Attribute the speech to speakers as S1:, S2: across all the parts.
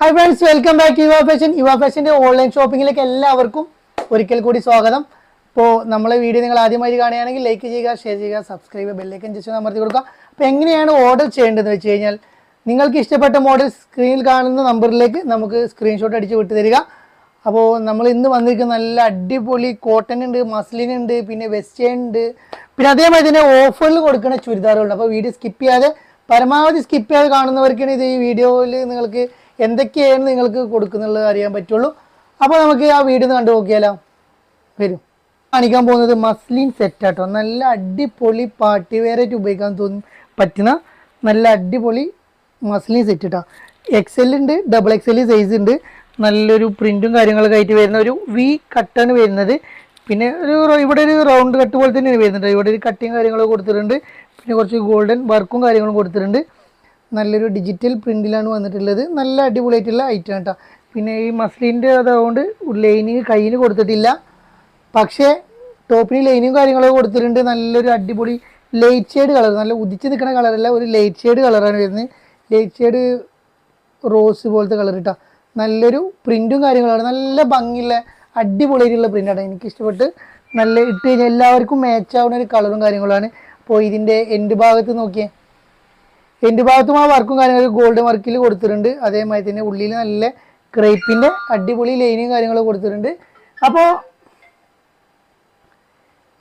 S1: Hi friends welcome back to Yuva fashion Yuva ഫാഷന്റെ online ഷോപ്പിങ്ങിലേക്ക് എല്ലാവർക്കും ഒരിക്കൽ കൂടി സ്വാഗതം. അപ്പോൾ നമ്മളെ വീഡിയോ നിങ്ങൾ ആദ്യമായി കാണുകയാണെങ്കിൽ ലൈക്ക് ചെയ്യുക ഷെയർ ചെയ്യുക സബ്സ്ക്രൈബ് ബെല്ലൈക്കൻ ജസ്റ്റ് അമർത്തി കൊടുക്കുക. അപ്പോൾ എങ്ങനെയാണ് ഓർഡർ ചെയ്യേണ്ടതെന്ന് വെച്ച് കഴിഞ്ഞാൽ നിങ്ങൾക്ക് ഇഷ്ടപ്പെട്ട മോഡൽ സ്ക്രീനിൽ കാണുന്ന നമ്പറിലേക്ക് നമുക്ക് സ്ക്രീൻഷോട്ട് അടിച്ച് വിട്ടു തരിക. അപ്പോൾ നമ്മൾ ഇന്ന് വന്നിരിക്കുന്ന നല്ല അടിപൊളി കോട്ടൺ ഉണ്ട് മസ്ലിൻ ഉണ്ട് പിന്നെ വെസ്റ്റേൺ ഉണ്ട്. പിന്നെ അതേമാതിരി തന്നെ ഓഫറിൽ കൊടുക്കുന്ന ചുരിദാറുകളുണ്ട്. അപ്പോൾ വീഡിയോ സ്കിപ്പ് ചെയ്യാതെ പരമാവധി സ്കിപ്പ് ചെയ്യാതെ കാണുന്നവർക്കാണ് ഇത് ഈ വീഡിയോയിൽ നിങ്ങൾക്ക് എന്തൊക്കെയാണ് നിങ്ങൾക്ക് കൊടുക്കുന്നുള്ളത് അറിയാൻ പറ്റുള്ളൂ. അപ്പോൾ നമുക്ക് ആ വീഡിയോ കണ്ടു നോക്കിയാലോ. വരും. കാണിക്കാൻ പോകുന്നത് മസ്ലിൻ സെറ്റ് ആട്ടോ. നല്ല അടിപൊളി പാർട്ടി വെയർ ആയിട്ട് ഉപയോഗിക്കാൻ തോന്നും പറ്റുന്ന നല്ല അടിപൊളി മസ്ലിൻ സെറ്റ് കേട്ടോ എൽ ഉണ്ട് ഡബിൾ എക്സൽ സൈസ് ഉണ്ട്. നല്ലൊരു പ്രിന്റും കാര്യങ്ങളൊക്കെ ആയിട്ട് വരുന്ന ഒരു വി കട്ടാണ് വരുന്നത്. പിന്നെ ഒരു ഇവിടെ ഒരു റൗണ്ട് കട്ട് പോലെ തന്നെയാണ് വരുന്നുണ്ട് ഇവിടെ ഒരു കട്ടിങ് കാര്യങ്ങളൊക്കെ കൊടുത്തിട്ടുണ്ട്. പിന്നെ കുറച്ച് ഗോൾഡൻ വർക്കും കാര്യങ്ങളും കൊടുത്തിട്ടുണ്ട്. നല്ലൊരു ഡിജിറ്റൽ പ്രിന്റിലാണ് വന്നിട്ടുള്ളത്. നല്ല അടിപൊളിയായിട്ടുള്ള ഐറ്റം കേട്ടോ പിന്നെ ഈ മസ്ലിന്റെ അതുകൊണ്ട് ലൈനിങ് കയ്യിൽ കൊടുത്തിട്ടില്ല. പക്ഷേ ടോപ്പിന് ലൈനിങ് കാര്യങ്ങളൊക്കെ കൊടുത്തിട്ടുണ്ട്. നല്ലൊരു അടിപൊളി ലൈറ്റ് ഷെയ്ഡ് കളർ നല്ല ഉദിച്ച് നിൽക്കുന്ന കളറല്ല ഒരു ലൈറ്റ് ഷെയ്ഡ് കളറാണ് വരുന്നത്. ലൈറ്റ് ഷെയ്ഡ് റോസ് പോലത്തെ കളർ കേട്ടോ നല്ലൊരു പ്രിന്റും കാര്യങ്ങളാണ്. നല്ല ഭംഗിയുള്ള അടിപൊളിയായിട്ടുള്ള പ്രിന്റാണ് എനിക്ക് ഇഷ്ടപ്പെട്ട് നല്ല ഇട്ട് കഴിഞ്ഞാൽ എല്ലാവർക്കും മാച്ച് ആവുന്ന ഒരു കളറും കാര്യങ്ങളാണ്. അപ്പോൾ ഇതിന്റെ എൻഡ് ഭാഗത്ത് നോക്കിയേ. എൻഡ് ഭാഗത്തും ആ വർക്കും കാര്യങ്ങളൊക്കെ ഗോൾഡ് വർക്കിൽ കൊടുത്തിട്ടുണ്ട്. അതേമാതിരി തന്നെ ഉള്ളിൽ നല്ല ക്രേപ്പിന്റെ അടിപൊളി ലൈനും കാര്യങ്ങളും കൊടുത്തിട്ടുണ്ട്. അപ്പോൾ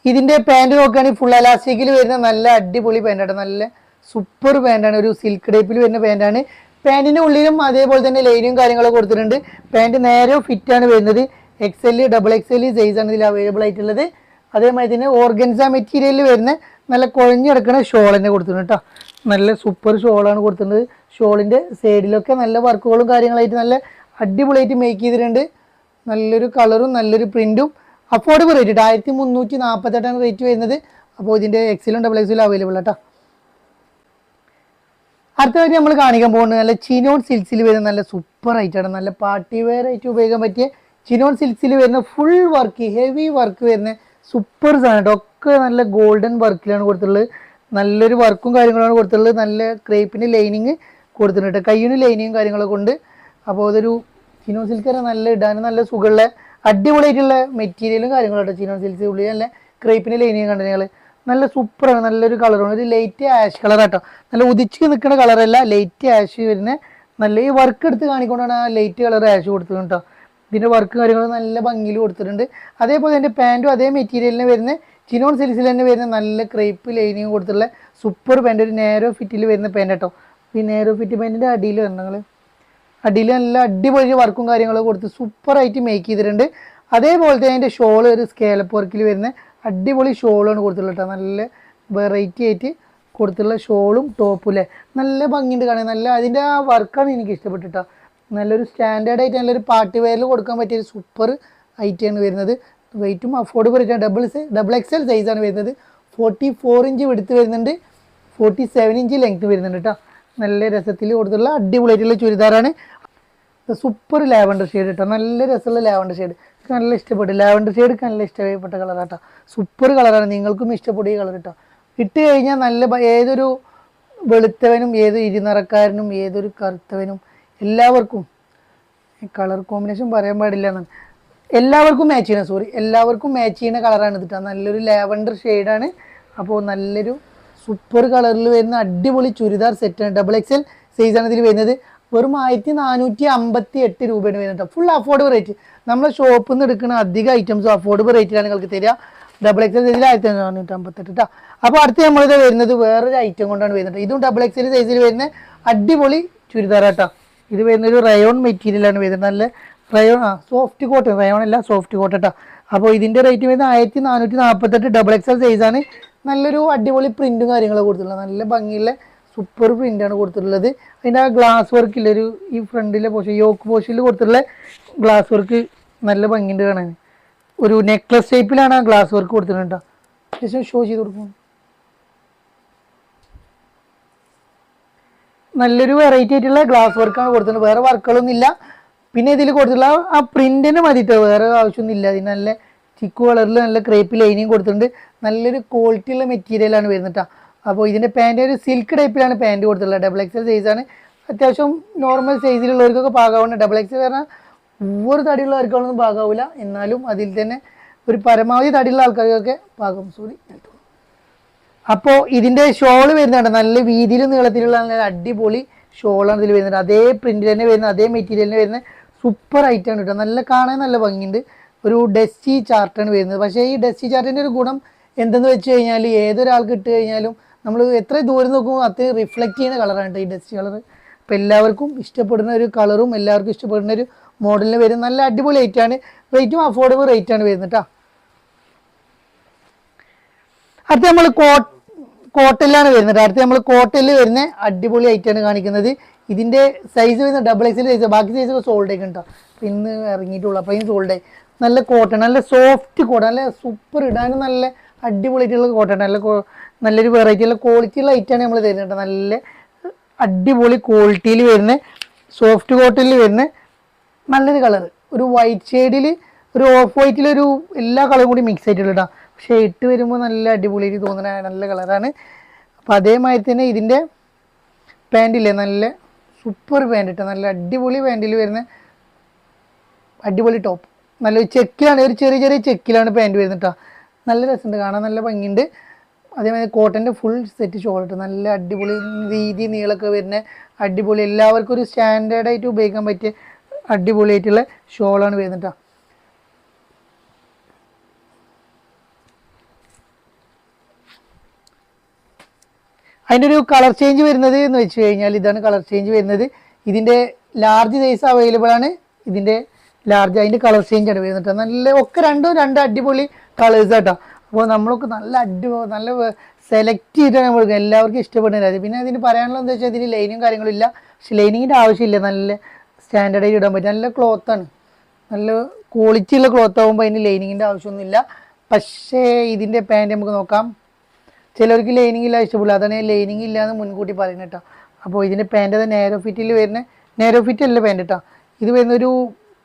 S1: ഇതിന്റെ പാന്റ് നോക്കുകയാണെങ്കിൽ ഫുൾ അലാസ്റ്റിക്കിൽ വരുന്ന നല്ല അടിപൊളി പാന്റാണ് നല്ല സൂപ്പർ പാന്റാണ് ഒരു സിൽക്ക് ടൈപ്പിൽ വരുന്ന പാന്റാണ് പാന്റിന്റെ ഉള്ളിലും അതേപോലെ തന്നെ ലൈനും കാര്യങ്ങളും കൊടുത്തിട്ടുണ്ട്. പാന്റ് നേരെ ഫിറ്റ് ആണ് വരുന്നത്. X L double X L size ആണ് ഇതിൽ അവൈലബിൾ ആയിട്ടുള്ളത്. അതേമാതിരി തന്നെ ഓർഗൻസ മെറ്റീരിയലിൽ വരുന്ന നല്ല കുഴഞ്ഞു കിടക്കുന്ന ഷോൾ തന്നെ കൊടുത്തിട്ടുണ്ട് കേട്ടോ നല്ല സൂപ്പർ ഷോളാണ് കൊടുത്തിട്ടുണ്ട് ഷോളിന്റെ സൈഡിലൊക്കെ നല്ല വർക്കുകളും കാര്യങ്ങളായിട്ട് നല്ല അടിപൊളിയായിട്ട് മേക്ക് ചെയ്തിട്ടുണ്ട്. നല്ലൊരു കളറും നല്ലൊരു പ്രിന്റും അഫോർഡബിൾ റേറ്റ് ആയിരത്തി മുന്നൂറ്റി നാൽപ്പത്തെട്ടാണ് റേറ്റ് വരുന്നത്. അപ്പോൾ ഇതിന്റെ എക്സിലും ഡബിൾ എക്സിലും അവൈലബിൾ കേട്ടോ അടുത്തതായിട്ട് നമ്മൾ കാണിക്കാൻ പോകുന്നത് നല്ല ചിനോൺ സിൽക്സിൽ വരുന്ന നല്ല സൂപ്പർ ഐറ്റാണ് നല്ല പാർട്ടി വെയർ ആയിട്ട് ഉപയോഗിക്കാൻ പറ്റിയ ചിനോൺ സിൽക്സിൽ വരുന്ന ഫുൾ വർക്ക് ഹെവി വർക്ക് വരുന്ന സൂപ്പർ സാധനം ഒക്കെ നല്ല ഗോൾഡൻ വർക്കിലാണ് കൊടുത്തിട്ടുള്ളത്. നല്ലൊരു വർക്കും കാര്യങ്ങളാണ് കൊടുത്തിട്ടുള്ളത്. നല്ല ക്രേപ്പിന് ലൈനിങ് കൊടുത്തിട്ടുണ്ട് കയ്യിന് ലൈനിങ്ങും കാര്യങ്ങളൊക്കെ ഉണ്ട്. അപ്പോൾ അതൊരു ചിനോ സിൽക്ക് നല്ല ഇടാനും നല്ല സുഖമുള്ള അടിപൊളിയായിട്ടുള്ള മെറ്റീരിയലും കാര്യങ്ങളും കേട്ടോ ചിനോ സിൽക്സ് ഉള്ളിൽ നല്ല ക്രേപ്പിന് ലൈനിങ് കണ്ടു ഞങ്ങൾ നല്ല സൂപ്പറാണ് നല്ലൊരു കളറാണ് ഒരു ലൈറ്റ് ആഷ് കളർ കേട്ടോ നല്ല ഉദിച്ച് നിൽക്കുന്ന കളറല്ല ലൈറ്റ് ആഷ് വരുന്ന നല്ല ഈ വർക്ക് എടുത്ത് കാണിക്കൊണ്ടാണ് ആ ലൈറ്റ് കളർ ആഷ് കൊടുത്തത് കേട്ടോ ഇതിന്റെ വർക്ക് കാര്യങ്ങളും നല്ല ഭംഗിയിൽ കൊടുത്തിട്ടുണ്ട്. അതേപോലെ എന്റെ പാന്റും അതേ മെറ്റീരിയലിന് വരുന്ന ചിനോൺ സിൽസിൽ തന്നെ വരുന്ന നല്ല ക്രേപ്പ് ലൈനിങ് കൊടുത്തിട്ടുള്ള സൂപ്പർ പാന്റ് ഒരു നേരോ ഫിറ്റിൽ വരുന്ന പാന്റ് കേട്ടോ ഈ നേരോ ഫിറ്റ് പാന്റിന്റെ അടിയിൽ വരണങ്ങൾ അടിയിൽ നല്ല അടിപൊളി വർക്കും കാര്യങ്ങളൊക്കെ കൊടുത്ത് സൂപ്പറായിട്ട് മേക്ക് ചെയ്തിട്ടുണ്ട്. അതേപോലെ തന്നെ അതിന്റെ ഷോൾ ഒരു സ്കേലപ്പ് വർക്കിൽ വരുന്ന അടിപൊളി ഷോളാണ് കൊടുത്തിട്ടുള്ളത് കേട്ടോ നല്ല വെറൈറ്റി ആയിട്ട് കൊടുത്തുള്ള ഷോളും ടോപ്പും അല്ലേ നല്ല ഭംഗിയുണ്ട് കാണാൻ. നല്ല അതിന്റെ ആ വർക്കാണ് എനിക്ക് ഇഷ്ടപ്പെട്ടിട്ടോ നല്ലൊരു സ്റ്റാൻഡേർഡ് ആയിട്ട് നല്ലൊരു പാർട്ടി വെയറിൽ കൊടുക്കാൻ പറ്റിയ ഒരു സൂപ്പർ ഐറ്റമാണ് വരുന്നത്. വെയിറ്റും അഫോർഡബിൾ ആയിട്ടാണ് ഡബിൾ ഡബിൾ എക്സൽ സൈസാണ് വരുന്നത്. ഫോർട്ടി ഫോർ ഇഞ്ച് വെടുത്ത് വരുന്നുണ്ട്. ഫോർട്ടി സെവൻ ഇഞ്ച് ലെങ്ത് വരുന്നുണ്ട് കേട്ടോ നല്ല രസത്തിൽ കൊടുത്തുള്ള അടിപൊളിയായിട്ടുള്ള ചുരിദാറാണ്. സൂപ്പർ ലാവൻഡർ ഷെയ്ഡ് കേട്ടോ നല്ല രസമുള്ള ലാവൻഡർ ഷെയ്ഡ് നല്ല ഇഷ്ടപ്പെട്ടു. ലാവൻഡർ ഷെയ്ഡ് നല്ല ഇഷ്ടപ്പെട്ട കളറാണ് കേട്ടോ സൂപ്പർ കളറാണ് നിങ്ങൾക്കും ഇഷ്ടപ്പെടും ഈ കളർ കേട്ടോ ഇട്ട് കഴിഞ്ഞാൽ നല്ല ഏതൊരു വെളുത്തവനും ഏത് ഇരുനിറക്കാരനും ഏതൊരു കറുത്തവനും എല്ലാവർക്കും കളർ കോമ്പിനേഷൻ പറയാൻ പാടില്ല എല്ലാവർക്കും മാച്ച് ചെയ്യണം സോറി എല്ലാവർക്കും മാച്ച് ചെയ്യുന്ന കളറാണ് ഇതിട്ട് നല്ലൊരു ലാവൻഡർ ഷെയ്ഡാണ് അപ്പോൾ നല്ലൊരു സൂപ്പർ കളറിൽ വരുന്ന അടിപൊളി ചുരിദാർ സെറ്റാണ് ഡബിൾ എക്സ് എക്സൽ സൈസാണ് ഇതിൽ വരുന്നത്. വെറും ആയിരത്തി നാനൂറ്റി അമ്പത്തി എട്ട് രൂപയാണ് വരുന്നത് ഫുൾ അഫോർഡബിൾ റേറ്റ് നമ്മളെ ഷോപ്പിൽ നിന്ന് എടുക്കുന്ന അധിക ഐറ്റംസും അഫോർഡബിൾ റേറ്റിലാണ് നിങ്ങൾക്ക് തരിക. ഡബിൾ എക്സൽ സൈസിൽ ആയിരത്തി നാനൂറ്റി അമ്പത്തെട്ട് കേട്ടോ അപ്പോൾ അടുത്ത് നമ്മളിത് വരുന്നത് വേറൊരു ഐറ്റം കൊണ്ടാണ് വരുന്നത് ഇതും ഡബിൾ എക്സൽ സൈസിൽ വരുന്ന അടിപൊളി ചുരിദാർ കേട്ടോ ഇത് വരുന്ന ഒരു റയോൺ മെറ്റീരിയലാണ് വരുന്നത്. നല്ല റയോൺ ആ സോഫ്റ്റ് കോട്ടൺ റയോൺ അല്ല സോഫ്റ്റ് കോട്ടൺ കേട്ടോ അപ്പോൾ ഇതിന്റെ റേറ്റ് വരുന്നത് ആയിരത്തി നാനൂറ്റി നാൽപ്പത്തെട്ട് ഡബിൾ എക്സൽ സൈസാണ് നല്ലൊരു അടിപൊളി പ്രിന്റും കാര്യങ്ങളും കൊടുത്തിട്ടുള്ളത്. നല്ല ഭംഗിയുള്ള സൂപ്പർ പ്രിന്റാണ് കൊടുത്തിട്ടുള്ളത്. അതിന്റെ ആ ഗ്ലാസ് വർക്കില്ല ഒരു ഈ ഫ്രണ്ടിലെ പോഷൻ യോക്ക് പോഷനിൽ കൊടുത്തിട്ടുള്ള ഗ്ലാസ് വർക്ക് നല്ല ഭംഗിയുണ്ട് കാണാൻ. ഒരു നെക്ലസ് ടൈപ്പിലാണ് ആ ഗ്ലാസ് വർക്ക് കൊടുത്തിട്ടുണ്ട് കേട്ടോ ഷോ ചെയ്ത് കൊടുക്കും. നല്ലൊരു വെറൈറ്റി ആയിട്ടുള്ള ഗ്ലാസ് വർക്കാണ് കൊടുത്തിട്ടുള്ളത് വേറെ വർക്കുകളൊന്നും ഇല്ല. പിന്നെ ഇതിൽ കൊടുത്തിട്ടുള്ള ആ പ്രിന്റിന് മതിട്ടോ വേറെ ആവശ്യമൊന്നും ഇല്ല. അതിന് നല്ല ചിക്കു കളറിൽ നല്ല ക്രേപ്പ് ലൈനിങ് കൊടുത്തിട്ടുണ്ട്. നല്ലൊരു ക്വാളിറ്റി ഉള്ള മെറ്റീരിയലാണ് വരുന്നത് കേട്ടോ അപ്പോൾ ഇതിന്റെ പാന്റ് ഒരു സിൽക്ക് ടൈപ്പിലാണ് പാന്റ് കൊടുത്തിട്ടുള്ളത്. ഡബിൾ എക്സൽ സൈസാണ് അത്യാവശ്യം നോർമൽ സൈസിലുള്ളവർക്കൊക്കെ പാകാവുന്ന ഡബിൾ എക്സൽ പറഞ്ഞാൽ ഒവ്വൊരു തടിയുള്ളവർക്കൊന്നും പാകാവില്ല എന്നാലും അതിൽ തന്നെ ഒരു പരമാവധി തടിയുള്ള ആൾക്കാർക്കൊക്കെ പാകം സോറി അപ്പോൾ ഇതിന്റെ ഷോൾ വരുന്നുണ്ട്. നല്ല വീതിയിലും നീളത്തിലുള്ള നല്ല അടിപൊളി ഷോളാണ് ഇതിൽ വരുന്നത്. അതേ പ്രിന്റിൽ തന്നെ വരുന്ന അതേ മെറ്റീരിയൽ തന്നെ വരുന്ന സൂപ്പർ ഐറ്റമാണ് കേട്ടോ നല്ല കാണാൻ നല്ല ഭംഗിയുണ്ട്. ഒരു ഡസ്റ്റി ചാർട്ടാണ് വരുന്നത്. പക്ഷേ ഈ ഡസ്റ്റി ചാർട്ടിന്റെ ഒരു ഗുണം എന്തെന്ന് വെച്ച് കഴിഞ്ഞാൽ ഏതൊരാൾക്ക് ഇട്ട് കഴിഞ്ഞാലും നമ്മൾ എത്ര ദൂരം നോക്കുമ്പോൾ അത് റിഫ്ലക്റ്റ് ചെയ്യുന്ന കളറാണ് കേട്ടോ ഈ ഡസ്റ്റി കളർ അപ്പോൾ എല്ലാവർക്കും ഇഷ്ടപ്പെടുന്ന ഒരു കളറും എല്ലാവർക്കും ഇഷ്ടപ്പെടുന്ന ഒരു മോഡലിന് വരുന്ന നല്ല അടിപൊളി റേറ്റാണ് റേറ്റും അഫോർഡബിൾ റേറ്റാണ് വരുന്നത് കേട്ടോ അടുത്ത് നമ്മൾ കോ കോട്ടലിലാണ് വരുന്നത്. അടുത്ത് നമ്മൾ കോട്ടലിൽ വരുന്ന അടിപൊളി ഐറ്റാണ് കാണിക്കുന്നത്. ഇതിന്റെ സൈസ് വരുന്ന ഡബിൾ എക്സിൽ സൈസ് ബാക്കി സൈസ് ഒക്കെ സോൾഡ് ആയി കണ്ടോ ഇന്ന് ഇറങ്ങിയിട്ടുള്ളൂ. അപ്പൊ ഇന്ന് സോൾഡ് ആയി. നല്ല കോട്ടൺ നല്ല സോഫ്റ്റ് കോട്ടൺ നല്ല സൂപ്പർ ഇടാനും നല്ല അടിപൊളിയായിട്ടുള്ള കോട്ടൺ നല്ല നല്ലൊരു വെറൈറ്റി ഉള്ള ക്വാളിറ്റി ഉള്ള ഐറ്റാണ് നമ്മൾ തരുന്നത് കേട്ടോ നല്ല അടിപൊളി ക്വാളിറ്റിയിൽ വരുന്ന സോഫ്റ്റ് കോട്ടണിൽ വരുന്ന നല്ലൊരു കളർ ഒരു വൈറ്റ് ഷെയ്ഡിൽ ഒരു ഓഫ് വൈറ്റിൽ ഒരു എല്ലാ കളറും കൂടി മിക്സ് ആയിട്ടുള്ള പക്ഷേ ഇട്ട് വരുമ്പോൾ നല്ല അടിപൊളിയായിട്ട് തോന്നുന്ന നല്ല കളറാണ്. അപ്പം അതേമാതിരി തന്നെ ഇതിന്റെ പാന്റില്ലേ നല്ല സൂപ്പർ പാന്റ് ഇട്ട നല്ല അടിപൊളി പാന്റിൽ വരുന്ന അടിപൊളി ടോപ്പ് നല്ല ചെക്കിലാണ് ഒരു ചെറിയ ചെറിയ ചെക്കിലാണ് പാന്റ് വരുന്നത് കേട്ടോ നല്ല രസമുണ്ട് കാണാൻ നല്ല ഭംഗിയുണ്ട്. അതേമാതിരി കോട്ടന്റെ ഫുൾ സെറ്റ് ഷോൾ ഇട്ട് നല്ല അടിപൊളി രീതി നീളൊക്കെ വരുന്ന അടിപൊളി എല്ലാവർക്കും ഒരു സ്റ്റാൻഡേർഡായിട്ട് ഉപയോഗിക്കാൻ പറ്റിയ അടിപൊളിയായിട്ടുള്ള ഷോളാണ് വരുന്നത് കേട്ടോ അതിന്റെ ഒരു കളർ ചേഞ്ച് വരുന്നത് എന്ന് വെച്ച് കഴിഞ്ഞാൽ ഇതാണ് കളർ ചേഞ്ച് വരുന്നത്. ഇതിന്റെ ലാർജ് സൈസ് അവൈലബിൾ ആണ്. ഇതിന്റെ ലാർജ് അതിന്റെ കളർ ചേഞ്ച് ആണ് വരുന്നത് നല്ല ഒക്കെ രണ്ടും രണ്ട് അടിപൊളി കളേഴ്സ് ആട്ടോ അപ്പോൾ നമ്മളൊക്കെ നല്ല അടി നല്ല സെലക്ട് ചെയ്തിട്ടാണ് നമ്മൾ എല്ലാവർക്കും ഇഷ്ടപ്പെടുന്നത്. പിന്നെ അതിന് പറയാനുള്ളത് എന്താ വെച്ചാൽ ഇതിന് ലൈനും കാര്യങ്ങളും ഇല്ല. പക്ഷെ ലൈനിങ്ങിന്റെ ആവശ്യമില്ല. നല്ല സ്റ്റാൻഡേർഡായി ഇടാൻ പറ്റും. നല്ല ക്ലോത്ത് ആണ്. നല്ല ക്വാളിറ്റി ഉള്ള ക്ലോത്ത് ആകുമ്പോൾ അതിന് ലൈനിങ്ങിന്റെ ആവശ്യമൊന്നുമില്ല. പക്ഷേ ഇതിന്റെ പാന്റ് നമുക്ക് നോക്കാം. ചിലർക്ക് ലൈനിങ് ഇല്ല ഇഷ്ടപ്പെടില്ല അതാണ് ലൈനിങ് ഇല്ല എന്ന് മുൻകൂട്ടി പറയുന്നത് കേട്ടോ. അപ്പോൾ ഇതിന്റെ പാന്റ് നേരോ ഫിറ്റിൽ വരുന്ന. നേരോ ഫിറ്റ് അല്ല പാന്റ് കേട്ടോ ഇത് വരുന്ന ഒരു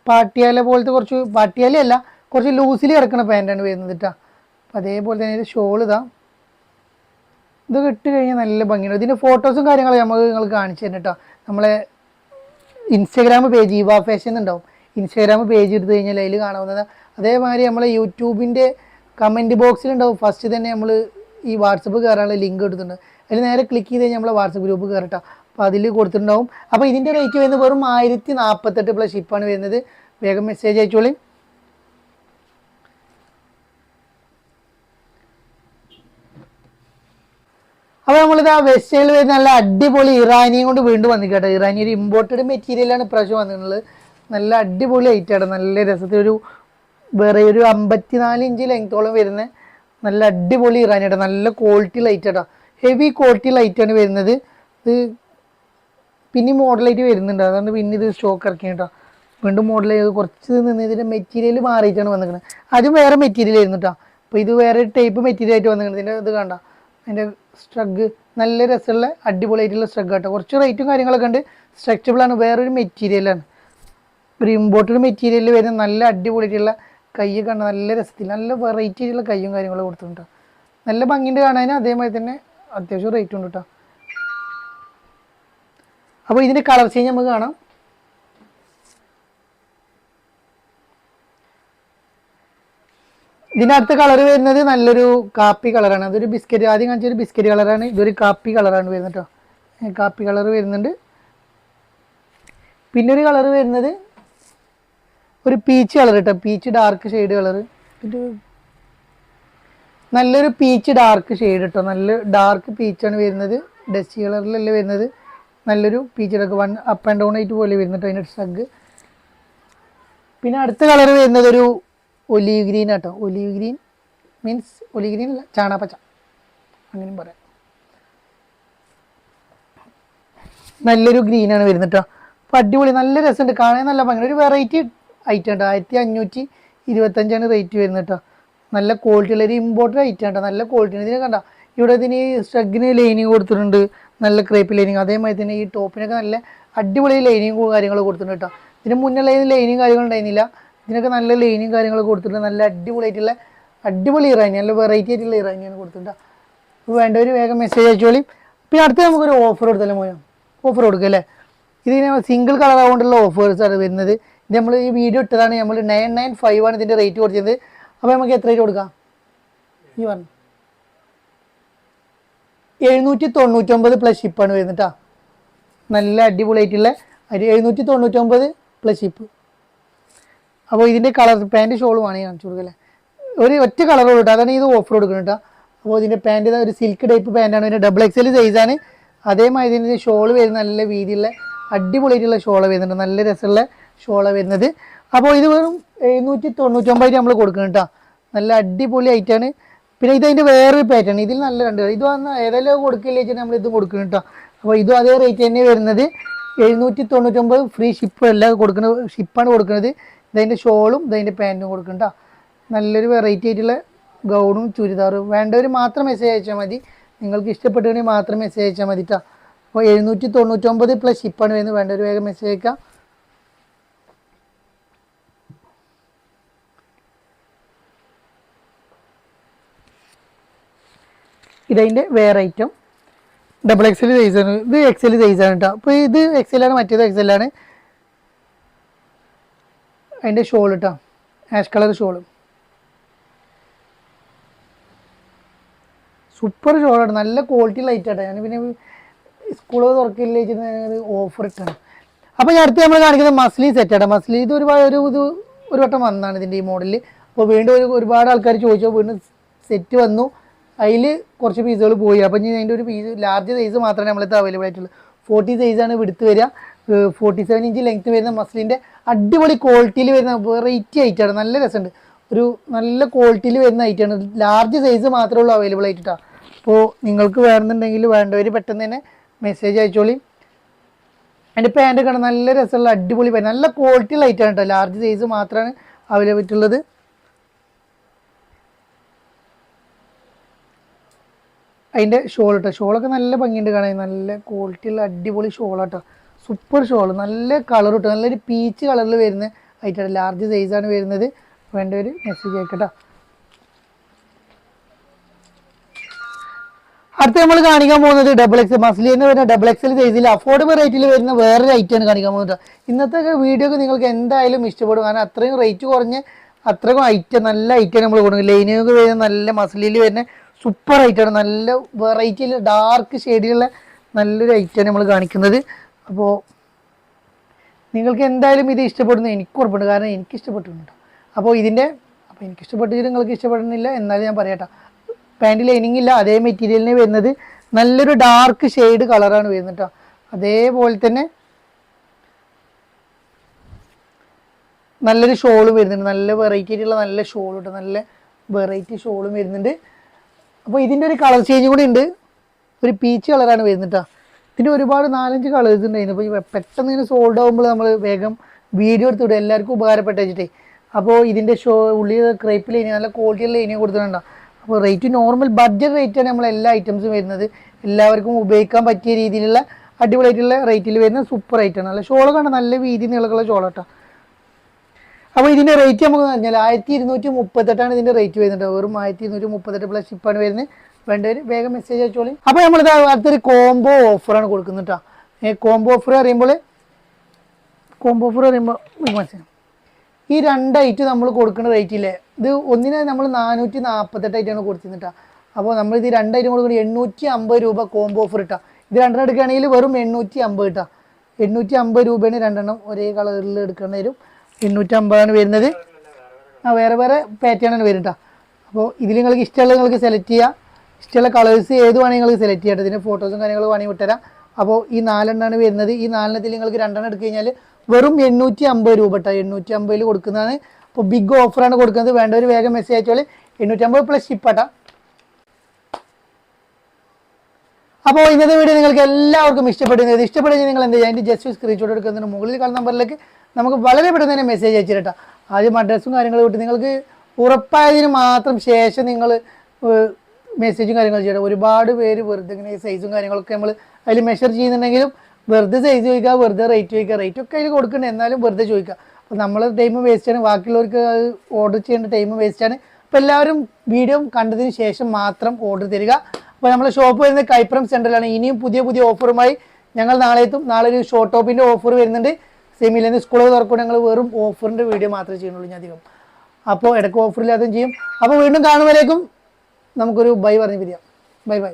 S1: പാട്ടിയാല പോലത്തെ കുറച്ച് പാട്ടിയാല അല്ല കുറച്ച് ലൂസിൽ കിടക്കുന്ന പാന്റാണ് വരുന്നത് കേട്ടോ അപ്പോൾ അതേപോലെ തന്നെ ഇത് ഷോൾ ഇതാ. ഇത് ഇട്ട് കഴിഞ്ഞാൽ നല്ല ഭംഗിയാണ്. ഇതിന്റെ ഫോട്ടോസും കാര്യങ്ങളും നമുക്ക് നിങ്ങൾ കാണിച്ചു തരണം കേട്ടോ നമ്മളെ ഇൻസ്റ്റാഗ്രാം പേജ് ഇവാ ഫാഷൻ ഉണ്ടാവും ഇൻസ്റ്റാഗ്രാം പേജ് എടുത്തു കഴിഞ്ഞാൽ അതിൽ കാണാവുന്നത്. അതേമാതിരി നമ്മളെ യൂട്യൂബിന്റെ കമന്റ് ബോക്സിലുണ്ടാവും ഫസ്റ്റ് തന്നെ നമ്മൾ ഈ വാട്സപ്പ് കയറാനുള്ള ലിങ്ക് എടുത്തിട്ടുണ്ട്. അതിൽ നേരെ ക്ലിക്ക് ചെയ്ത് കഴിഞ്ഞാൽ നമ്മളെ വാട്സപ്പ് ഗ്രൂപ്പ് കയറട്ടോ അപ്പോൾ അതിൽ കൊടുത്തിട്ടുണ്ടാവും. അപ്പോൾ ഇതിന്റെ റേറ്റ് വരുന്നത് വെറും ആയിരത്തി നാൽപ്പത്തെട്ട് പ്ലസ് ഷിപ്പാണ് വരുന്നത്. വേഗം മെസ്സേജ് അയച്ചോളി. അപ്പോൾ നമ്മളിത് ആ വെസ്റ്റേൽ വരുന്ന നല്ല അടിപൊളി ഇറാനിയും കൊണ്ട് വീണ്ടും വന്നിക്കട്ടെ ഇറാനി ഒരു ഇമ്പോർട്ടഡ് മെറ്റീരിയലാണ് ഇപ്രാവശ്യം വന്നിട്ടുള്ളത്. നല്ല അടിപൊളി ഐറ്റാണ് നല്ല രസത്തിൽ ഒരു വേറെ ഒരു അമ്പത്തിനാല് ഇഞ്ച് ലെങ്ത്തോളം വരുന്ന നല്ല അടിപൊളി ഇറാനിയാട്ടോ. നല്ല ക്വാളിറ്റി ലൈറ്റാണ് ഹെവി ക്വാളിറ്റി ലൈറ്റാണ് വരുന്നത്. ഇത് പിന്നെ മോഡലായിട്ട് വരുന്നുണ്ട്. അതുകൊണ്ട് പിന്നെ ഇത് സ്റ്റോക്ക് ഇറക്കി കേട്ടോ വീണ്ടും മോഡൽ ചെയ്ത് കുറച്ച് നിന്ന് ഇതിന്റെ മെറ്റീരിയൽ മാറിയിട്ടാണ് വന്നിരിക്കുന്നത്. ആദ്യം വേറെ മെറ്റീരിയൽ ആയിരുന്നു കേട്ടോ അപ്പോൾ ഇത് വേറെ ടൈപ്പ് മെറ്റീരിയൽ ആയിട്ട് വന്നിരിക്കുന്നത്. ഇതിന്റെ ഇത് കണ്ട? അതിന്റെ സ്ട്രഗ് നല്ല രസമുള്ള അടിപൊളിയായിട്ടുള്ള സ്ട്രഗ് കേട്ടോ കുറച്ച് റേറ്റും കാര്യങ്ങളൊക്കെ ഉണ്ട്. സ്ട്രെച്ചബിളാണ് വേറൊരു മെറ്റീരിയലാണ് ഒരു ഇമ്പോർട്ടഡ് മെറ്റീരിയലിൽ വരുന്ന നല്ല അടിപൊളിയായിട്ടുള്ള കയ്യൊക്കെ കണ്ട നല്ല രസത്തിൽ നല്ല വെറൈറ്റി ആയിട്ടുള്ള കയ്യും കാര്യങ്ങളും കൊടുത്തിട്ടുണ്ട്. നല്ല ഭംഗിയുണ്ട് കാണാൻ അതേമാതിരി തന്നെ അത്യാവശ്യം റേറ്റ് ഉണ്ട് കേട്ടോ അപ്പോൾ ഇതിന്റെ കളർ ചേഞ്ച് നമുക്ക് കാണാം. ഇതിന്റെ അടുത്ത കളർ വരുന്നത് നല്ലൊരു കാപ്പി കളറാണ് അതൊരു ബിസ്ക്കറ്റ് ആദ്യം കാണിച്ചൊരു ബിസ്ക്കറ്റ് കളറാണ് ഇതൊരു കാപ്പി കളറാണ് വരുന്നത് കേട്ടോ കാപ്പി കളർ വരുന്നുണ്ട്. പിന്നെ ഒരു കളർ വരുന്നത് ഒരു പീച്ച് കളർ കേട്ടോ പീച്ച് ഡാർക്ക് ഷെയ്ഡ് കളർ നല്ലൊരു പീച്ച് ഡാർക്ക് ഷെയ്ഡ് കേട്ടോ നല്ല ഡാർക്ക് പീച്ചാണ് വരുന്നത്. ഡസ്റ്റ് കളറിലല്ല വരുന്നത്. നല്ലൊരു peach dark one up and down ആയിട്ട് പോലെ വരുന്നുണ്ട് അതിന്റെ സഗ് പിന്നെ അടുത്ത കളർ വരുന്നത് ഒരു ഒലീവ് ഗ്രീൻ ആട്ടോ. Olive green means olive green അല്ല ചാണാപ്പച്ച അങ്ങനെയും പറയാം. നല്ലൊരു ഗ്രീനാണ് വരുന്നത് കേട്ടോ അപ്പോൾ അടിപൊളി നല്ല രസമുണ്ട്. കാണാൻ നല്ല ഭംഗി ഒരു വെറൈറ്റി ഐറ്റം ഉണ്ട് ആയിരത്തി അഞ്ഞൂറ്റി ഇരുപത്തഞ്ചാണ് റേറ്റ് വരുന്നത് കേട്ടോ നല്ല ക്വാളിറ്റി ഉള്ള ഒരു ഇമ്പോർട്ടന്റ് ഐറ്റം കേട്ടോ നല്ല ക്വാളിറ്റി ഇതിനെ കണ്ട ഇവിടെ ഇതിന് സ്ട്രഗിന് ലൈനിങ് കൊടുത്തിട്ടുണ്ട്. നല്ല ക്രേപ്പ് ലൈനിങ് അതേമാതിരി തന്നെ ഈ ടോപ്പിനൊക്കെ നല്ല അടിപൊളി ലൈനിങ് കാര്യങ്ങൾ കൊടുത്തിട്ടുണ്ട് കേട്ടോ ഇതിന് മുന്നേ ലൈനിങ് കാര്യങ്ങൾ ഉണ്ടായിരുന്നില്ല. ഇതിനൊക്കെ നല്ല ലൈനിങ് കാര്യങ്ങൾ കൊടുത്തിട്ടുണ്ട്. നല്ല അടിപൊളി അടിപൊളിയായിട്ടുള്ള അടിപൊളി ഇറാനി നല്ല വെറൈറ്റി ആയിട്ടുള്ള ഇറാനിയാണ് കൊടുത്തിട്ടുണ്ട് അപ്പോൾ വേണ്ടവർ വേഗം മെസ്സേജ് അയച്ചോളി. പിന്നെ അടുത്ത് നമുക്കൊരു ഓഫർ കൊടുത്തല്ലേ മോനോ? ഓഫർ കൊടുക്കുക അല്ലേ? ഇതിന് സിംഗിൾ കളർ ആവുകൊണ്ടുള്ള ഓഫേഴ്സ് ആണ് വരുന്നത്. നമ്മൾ ഈ വീഡിയോ ഇട്ടതാണ് നമ്മൾ നയൻ നയൻ ഫൈവ് ആണ് ഇതിന്റെ റേറ്റ് കൊടുത്തത് അപ്പോൾ നമുക്ക് എത്ര റേറ്റ് കൊടുക്കാം? ഈ പറഞ്ഞു. എഴുന്നൂറ്റി തൊണ്ണൂറ്റൊമ്പത് പ്ലസ് ഷിപ്പാണ് വരുന്നത് കേട്ടോ നല്ല അടിപൊളിയായിട്ടുള്ള അരി എഴുന്നൂറ്റി തൊണ്ണൂറ്റൊമ്പത് പ്ലസ് ഷിപ്പ് അപ്പോൾ ഇതിന്റെ കളർ പാന്റ് ഷോളും ആണ് കാണിച്ചു കൊടുക്കല്ലേ ഒരു ഒറ്റ കളർ കേട്ടോ അതാണ് ഇത് ഓഫർ കൊടുക്കുന്നത് കേട്ടോ അപ്പോൾ ഇതിന്റെ പാന്റ് ഇതാ ഒരു സിൽക്ക് ടൈപ്പ് പാന്റാണ് ഇതിന്റെ ഡബിൾ എക്സൽ സൈസാണ് അതേമാതിരി ഇതിന്റെ ഷോൾ വരുന്ന നല്ല വീതിയുള്ള അടിപൊളിയായിട്ടുള്ള ഷോൾ വരുന്നുണ്ട്. നല്ല രസമുള്ള ഷോള വരുന്നത്. അപ്പോൾ ഇത് വെറും എഴുന്നൂറ്റി തൊണ്ണൂറ്റൊമ്പതിന് നമ്മൾ കൊടുക്കണം കേട്ടോ. നല്ല അടിപൊളി ഐറ്റമാണ് പിന്നെ ഇത് അതിന്റെ വേറൊരു പാറ്റേൺ ഇതിൽ നല്ല രണ്ട് ഇത് വന്ന ഏതെല്ലാം കൊടുക്കില്ല വെച്ചാൽ നമ്മൾ ഇത് കൊടുക്കണം കേട്ടോ. അപ്പോൾ ഇതും അതേ റേറ്റ് തന്നെ വരുന്നത്. എഴുന്നൂറ്റി തൊണ്ണൂറ്റൊമ്പത് ഫ്രീ ഷിപ്പ് എല്ലാം കൊടുക്കുന്നത് ഷിപ്പാണ് കൊടുക്കുന്നത് ഇതതിന്റെ ഷോളും ഇതതിന്റെ പാന്റും കൊടുക്കണം നല്ലൊരു വെറൈറ്റി ആയിട്ടുള്ള ഗൗണും ചുരിദാറും. വേണ്ടവർ മാത്രം മെസ്സേജ് അയച്ചാൽ മതി. നിങ്ങൾക്ക് ഇഷ്ടപ്പെട്ടുകയാണെങ്കിൽ മാത്രം മെസ്സേജ് അയച്ചാൽ മതി കേട്ടോ. അപ്പോൾ എഴുന്നൂറ്റി തൊണ്ണൂറ്റൊമ്പത് പ്ലസ് ഷിപ്പാണ് വരുന്നത്. വേണ്ടവർ വേഗം മെസ്സേജ് അയക്കാം. ഇതതിന്റെ വേറെ ഐറ്റം ഡബിൾ എക്സൽ സൈസാണ് ഇത് എക്സൽ സൈസാണ് കേട്ടോ അപ്പോൾ ഇത് എക്സലാണ് മറ്റേത് എക്സലാണ് അതിന്റെ ഷോൾ കേട്ടോ ആഷ് കളർ ഷോൾ സൂപ്പർ ഷോളാണ് നല്ല ക്വാളിറ്റി ലൈറ്റ് ആട്ടോ ഞാൻ പിന്നെ സ്കൂൾ തുറക്കില്ല ഓഫർ ഇട്ടാണ്. അപ്പോൾ ഞാൻ അടുത്ത് നമ്മൾ കാണിക്കുന്നത് മസ്ലി സെറ്റാണ് മസ്ലി ഇത് ഒരുപാട് ഒരു ഇത് ഒരു വട്ടം വന്നതാണ് ഇതിന്റെ ഈ മോഡലിൽ അപ്പോൾ വീണ്ടും ഒരു ഒരുപാട് ആൾക്കാർ ചോദിച്ചപ്പോൾ വീണ്ടും സെറ്റ് വന്നു. അതിൽ കുറച്ച് പീസുകൾ പോയി. അപ്പോൾ ഇനി അതിന്റെ ഒരു പീസ് ലാർജ് സൈസ് മാത്രമേ നമ്മളിത് അവൈലബിൾ ആയിട്ടുള്ളൂ. ഫോർട്ടി സൈസാണ് എടുത്ത് വരിക. ഫോർട്ടി സെവൻ ഇഞ്ച് ലെങ്ത് വരുന്ന മസിലിന്റെ അടിപൊളി ക്വാളിറ്റിയിൽ വരുന്ന വെറൈറ്റി ആയിട്ടാണ് നല്ല രസമുണ്ട്. ഒരു നല്ല ക്വാളിറ്റിയിൽ വരുന്ന ഐറ്റമാണ് ലാർജ് സൈസ് മാത്രമേ ഉള്ളൂ അവൈലബിൾ ആയിട്ടാണ് അപ്പോൾ നിങ്ങൾക്ക് വേണമെന്നുണ്ടെങ്കിൽ വേണ്ടവർ പെട്ടെന്ന് തന്നെ മെസ്സേജ് അയച്ചോളി. അതിന്റെ പാന്റ് കാണാൻ നല്ല രസമുള്ള അടിപൊളി പാന്റ് നല്ല ക്വാളിറ്റിയുള്ള ഐറ്റമാണ് കേട്ടോ ലാർജ് സൈസ് മാത്രമാണ് അവൈലബിൾ ആയിട്ടുള്ളത്. അതിന്റെ ഷോൾ കേട്ടോ ഷോളൊക്കെ നല്ല ഭംഗിയുണ്ട് കാണാൻ. നല്ല ക്വാളിറ്റി ഉള്ള അടിപൊളി ഷോളാട്ടോ. സൂപ്പർ ഷോൾ നല്ല കളർ കിട്ടും നല്ലൊരു പീച്ച് കളറിൽ വരുന്ന ഐറ്റാണ് ലാർജ് സൈസാണ് വരുന്നത്. വേണ്ട ഒരു മെസ്സേജ് അയക്കട്ടോ അടുത്ത നമ്മൾ കാണിക്കാൻ പോകുന്നത് ഡബിൾ എക്സ് മസ്ലി എന്ന് പറയുന്ന ഡബിൾ എക്സൽ സൈസിൽ അഫോർഡബിൾ റേറ്റിൽ വരുന്ന വേറൊരു ഐറ്റമാണ് കാണിക്കാൻ പോകുന്നത് ഇന്നത്തെ വീഡിയോ നിങ്ങൾക്ക് എന്തായാലും ഇഷ്ടപ്പെടും. കാരണം അത്രയും റേറ്റ് കുറഞ്ഞ് അത്രയും ഐറ്റം നല്ല ഐറ്റം നമ്മൾ കൊടുക്കും ലൈനിങ് വരുന്ന നല്ല മസ്ലിയിൽ വരുന്ന സൂപ്പർ ഐറ്റമാണ് നല്ല വെറൈറ്റിയിൽ ഡാർക്ക് ഷെയ്ഡിലുള്ള നല്ലൊരു ഐറ്റമാണ് നമ്മൾ കാണിക്കുന്നത്. അപ്പോൾ നിങ്ങൾക്ക് എന്തായാലും ഇത് ഇഷ്ടപ്പെടുന്നു. എനിക്ക് ഉറപ്പുണ്ട്. കാരണം എനിക്ക് ഇഷ്ടപ്പെട്ടിട്ടുണ്ട് അപ്പോൾ ഇതിന്റെ അപ്പോൾ എനിക്ക് ഇഷ്ടപ്പെട്ടിട്ട് നിങ്ങൾക്ക് ഇഷ്ടപ്പെടുന്നില്ല. എന്നാലും ഞാൻ പറയട്ടെ പാന്റ് ലൈനിങ് ഇല്ല. അതേ മെറ്റീരിയലിന് വരുന്നത് നല്ലൊരു ഡാർക്ക് ഷെയ്ഡ് കളറാണ് വരുന്നത് കേട്ടോ അതേപോലെ തന്നെ നല്ലൊരു ഷോളും വരുന്നുണ്ട്. നല്ല വെറൈറ്റി ആയിട്ടുള്ള നല്ല ഷോളും കേട്ടോ നല്ല വെറൈറ്റി ഷോളും വരുന്നുണ്ട്. അപ്പോൾ ഇതിന്റെ ഒരു കളർ ചേഞ്ച് കൂടി ഉണ്ട്. ഒരു പീച്ച് കളറാണ് വരുന്നത് കേട്ടോ ഇതിന്റെ ഒരുപാട് നാലഞ്ച് കളേഴ്സ് ഉണ്ടായിരുന്നു. അപ്പോൾ പെട്ടെന്ന് ഇങ്ങനെ സോൾഡ് ആകുമ്പോൾ നമ്മൾ വേഗം വീഡിയോ എടുത്തുവിടും എല്ലാവർക്കും ഉപകാരപ്പെട്ട വെച്ചിട്ടേ. അപ്പോൾ ഇതിന്റെ ഷോ ഉള്ളി ക്രേപ്പ് ലൈനി നല്ല ക്വാളിറ്റിയുള്ള ലൈനി കൊടുത്തിട്ടുണ്ടോ അപ്പോൾ റേറ്റ് നോർമൽ ബഡ്ജറ്റ് റേറ്റാണ് നമ്മൾ എല്ലാ ഐറ്റംസും വരുന്നത്. എല്ലാവർക്കും ഉപയോഗിക്കാൻ പറ്റിയ രീതിയിലുള്ള അടിപൊളിയായിട്ടുള്ള റേറ്റിൽ വരുന്ന സൂപ്പർ റേറ്റാണ് നല്ല ഷോൾ കണ്ട നല്ല വീതി നീളക്കുള്ള കേട്ടോ അപ്പോൾ ഇതിന്റെ റേറ്റ് നമുക്ക് പറഞ്ഞാൽ ആയിരത്തി ഇരുന്നൂറ്റി മുപ്പത്തെട്ടാണ് ഇതിന്റെ റേറ്റ് വരുന്നത്. വെറും ആയിരത്തി ഇരുന്നൂറ്റി മുപ്പത്തെട്ട് പ്ലസ് ഷിപ്പാണ് വരുന്നത് വേണ്ടവർ വേഗം മെസ്സേജ് അയച്ചോളി. അപ്പോൾ നമ്മളിത് അടുത്തൊരു കോംബോ ഓഫറാണ് കൊടുക്കുന്നത് കേട്ടോ കോംബോ ഓഫർ പറയുമ്പോൾ കോംബോ ഓഫർ പറയുമ്പോൾ മനസ്സിലാവും ഈ രണ്ട് ഐറ്റം നമ്മൾ കൊടുക്കുന്ന റേറ്റ് ഇല്ലേ? ഇത് ഒന്നിന് നമ്മൾ നാനൂറ്റി നാൽപ്പത്തെട്ട് ഐറ്റമാണ് കൊടുത്തിരുന്നിട്ടാ അപ്പോൾ നമ്മൾ ഇത് രണ്ട് ഐറ്റം കൊടുക്കുന്നത് എണ്ണൂറ്റി അമ്പത് രൂപ കോംബോ ഓഫർ ഇട്ടാ ഇത് രണ്ടെണ്ണം എടുക്കുകയാണെങ്കിൽ വെറും എണ്ണൂറ്റി അമ്പത് ഇട്ടാ എണ്ണൂറ്റി അമ്പത് രൂപയാണ് രണ്ടെണ്ണം ഒരേ കളറിൽ എടുക്കേണ്ടി വരും. എണ്ണൂറ്റി അമ്പതാണ് വരുന്നത്. ആ വേറെ വേറെ പാറ്റേൺ ആണ് വരുന്നത് അപ്പോൾ ഇതിൽ നിങ്ങൾക്ക് ഇഷ്ടമുള്ളത് നിങ്ങൾക്ക് സെലക്ട് ചെയ്യാം. ഇഷ്ടമുള്ള കളേഴ്സ് ഏത് വേണമെങ്കിൽ നിങ്ങൾക്ക് സെലക്ട് ചെയ്യാം ഇതിന്റെ ഫോട്ടോസും കാര്യങ്ങളും വേണമെങ്കിൽ വിട്ടുതരാം അപ്പോൾ ഈ നാലെണ്ണമാണ് വരുന്നത്. ഈ നാലെണ്ണത്തിൽ നിങ്ങൾക്ക് രണ്ടെണ്ണം എടുത്തു കഴിഞ്ഞാൽ വെറും എണ്ണൂറ്റി അമ്പത് രൂപ കേട്ടോ എണ്ണൂറ്റി അമ്പതിൽ കൊടുക്കുന്നതാണ് അപ്പോൾ ബിഗ് ഓഫറാണ് കൊടുക്കുന്നത്. വേണ്ടവർ വേഗം മെസ്സേജ് അയച്ചോളി. എണ്ണൂറ്റമ്പത് പ്ലസ് പ്ലസ് ഷിപ്പാട്ടാ അപ്പോൾ ഇന്നത്തെ വീഡിയോ നിങ്ങൾക്ക് എല്ലാവർക്കും ഇഷ്ടപ്പെടുന്നത് ഇഷ്ടപ്പെടുന്നത് നിങ്ങൾ എന്ത് ചെയ്യുക അതിന്റെ ജസ്റ്റ് സ്ക്രീൻഷോട്ട് എടുക്കുന്നതിന് മുകളിൽ കാണുന്ന നമ്പറിലേക്ക് നമുക്ക് വളരെ പെട്ടെന്ന് തന്നെ മെസ്സേജ് അയച്ചിട്ടാ ആദ്യം അഡ്രസ്സും കാര്യങ്ങളും വിട്ട് നിങ്ങൾക്ക് ഉറപ്പായതിന് മാത്രം ശേഷം നിങ്ങൾ മെസ്സേജും കാര്യങ്ങളും ചെയ്യണം. ഒരുപാട് പേര് വെറുതെ ഇങ്ങനെ സൈസും കാര്യങ്ങളൊക്കെ നമ്മൾ അതിൽ മെഷർ ചെയ്യുന്നുണ്ടെങ്കിലും വെറുതെ സൈസ് ചോദിക്കുക വെറുതെ റേറ്റ് ചോദിക്കുക റേറ്റ് ഒക്കെ അതിൽ കൊടുക്കണ്ട. എന്നാലും വെറുതെ ചോദിക്കുക അപ്പോൾ നമ്മൾ ടൈം വേസ്റ്റാണ് ബാക്കിയുള്ളവർക്ക് ഓർഡർ ചെയ്യേണ്ട ടൈം വേസ്റ്റാണ് അപ്പോൾ എല്ലാവരും വീഡിയോ കണ്ടതിന് ശേഷം മാത്രം ഓർഡർ തരിക. അപ്പോൾ നമ്മൾ ഷോപ്പ് വരുന്നത് കൈപ്പുറം സെന്ററിലാണ് ഇനിയും പുതിയ പുതിയ ഓഫറുമായി ഞങ്ങൾ നാളെ എത്തും. നാളെ ഒരു ഷോർട്ട് ടോപ്പിന്റെ ഓഫർ വരുന്നുണ്ട്. സെമിയിൽ നിന്ന് സ്കൂൾ തുറക്കുമ്പോൾ ഞങ്ങൾ വെറും ഓഫറിന്റെ വീഡിയോ മാത്രമേ ചെയ്യുന്നുള്ളൂ ഞാൻ അധികം. അപ്പോൾ ഇടയ്ക്ക് ഓഫറില്ലാതെയും ചെയ്യും. അപ്പോൾ വീണ്ടും കാണുമ്പോഴേക്കും നമുക്കൊരു ബൈ പറഞ്ഞ് പിരിയാം. Bye bye.